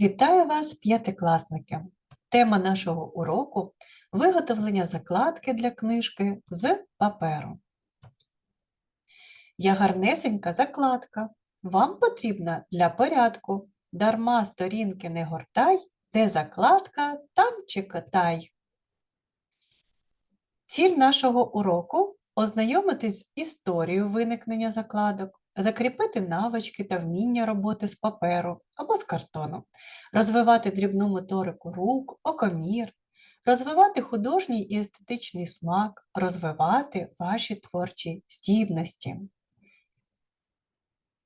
Вітаю вас, п'ятикласники! Тема нашого уроку виготовлення закладки для книжки з паперу. Я гарнесенька закладка. Вам потрібна для порядку. Дарма сторінки не гортай, де закладка, там чекотай. Ціль нашого уроку ознайомитись з історією виникнення закладок, закріпити навички та вміння роботи з паперу або з картону, розвивати дрібну моторику рук, окомір, розвивати художній і естетичний смак, розвивати ваші творчі здібності.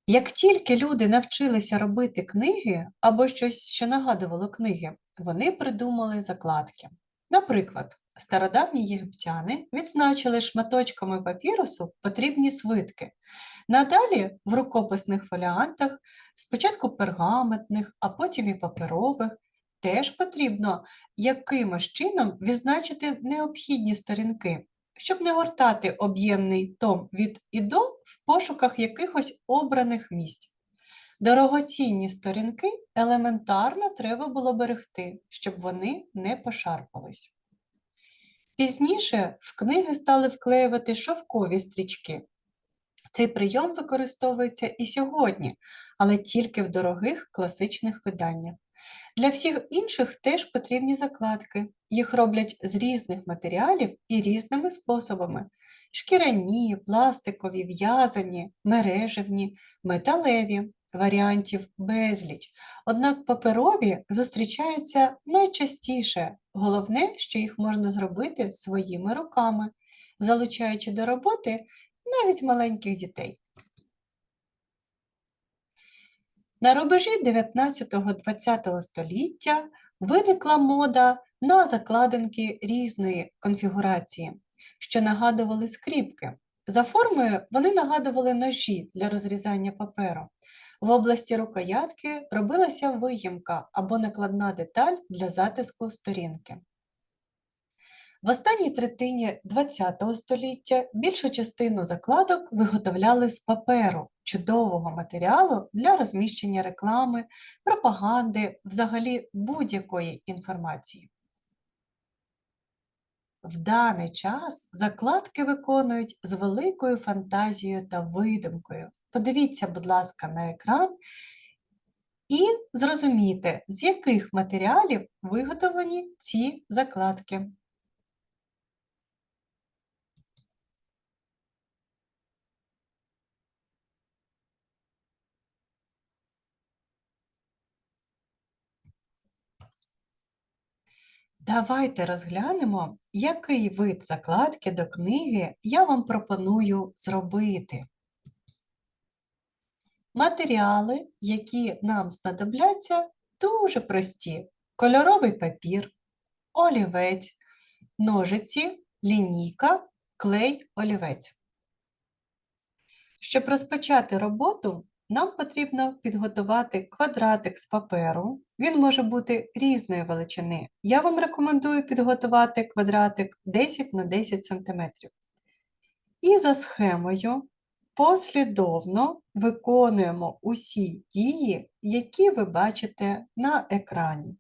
Як тільки люди навчилися робити книги або щось, що нагадувало книги, вони придумали закладки. Наприклад, стародавні єгиптяни відзначили шматочками папірусу потрібні свитки. Надалі в рукописних фоліантах, спочатку пергаментних, а потім і паперових, теж потрібно якимось чином відзначити необхідні сторінки, щоб не гортати об'ємний том від і до в пошуках якихось обраних місць. Дорогоцінні сторінки елементарно треба було берегти, щоб вони не пошарпались. Пізніше в книги стали вклеювати шовкові стрічки. Цей прийом використовується і сьогодні, але тільки в дорогих класичних виданнях. Для всіх інших теж потрібні закладки. Їх роблять з різних матеріалів і різними способами: шкіряні, пластикові, в'язані, мережевні, металеві, варіантів безліч. Однак паперові зустрічаються найчастіше. Головне, що їх можна зробити своїми руками, залучаючи до роботи навіть маленьких дітей. На рубежі 19-20 століття виникла мода на закладинки різної конфігурації, що нагадували скріпки. За формою вони нагадували ножі для розрізання паперу. В області рукоятки робилася виїмка або накладна деталь для затиску сторінки. В останній третині ХХ століття більшу частину закладок виготовляли з паперу, чудового матеріалу для розміщення реклами, пропаганди, взагалі будь-якої інформації. В даний час закладки виконують з великою фантазією та видумкою. Подивіться, будь ласка, на екран і зрозумійте, з яких матеріалів виготовлені ці закладки. Давайте розглянемо, який вид закладки до книги я вам пропоную зробити. Матеріали, які нам знадобляться, дуже прості: кольоровий папір, олівець, ножиці, лінійка, клей, олівець. Щоб розпочати роботу, нам потрібно підготувати квадратик з паперу. Він може бути різної величини. Я вам рекомендую підготувати квадратик 10 на 10 см. І за схемою послідовно виконуємо усі дії, які ви бачите на екрані.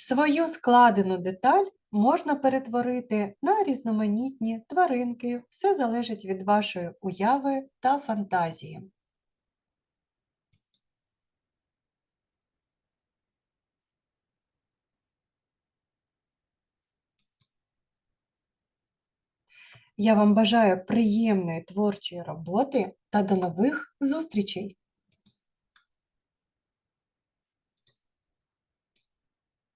Свою складену деталь можна перетворити на різноманітні тваринки, все залежить від вашої уяви та фантазії. Я вам бажаю приємної творчої роботи та до нових зустрічей!